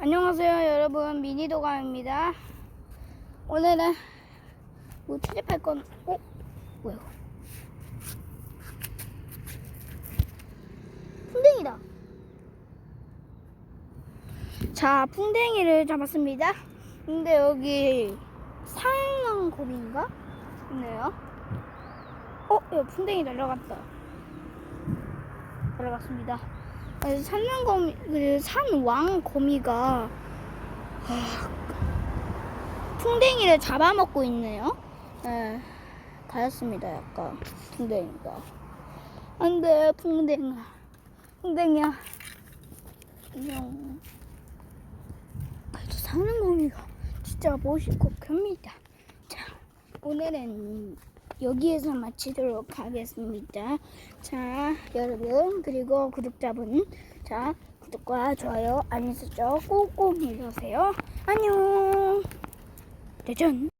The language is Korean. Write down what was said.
안녕하세요 여러분. 미니도감입니다. 오늘은 뭐 수집할 건 어? 뭐야 풍뎅이다. 자 풍뎅이를 잡았습니다. 근데 여기 산왕곰인가? 있네요. 어? 여기 풍뎅이 날아갔다. 날아갔습니다 산왕곰, 그 산왕거미가 아, 풍뎅이를 잡아먹고 있네요. 네, 가였습니다, 약간 풍뎅이가. 안돼, 풍뎅아, 풍뎅이야. 안녕. 그래도 산왕거미가 진짜 멋있고 큽니다. 자, 오늘은 여기에서 마치도록 하겠습니다. 자, 여러분, 그리고 구독자분, 자, 구독과 좋아요, 알림 설정 꾹꾹 눌러주세요. 안녕! 짜잔!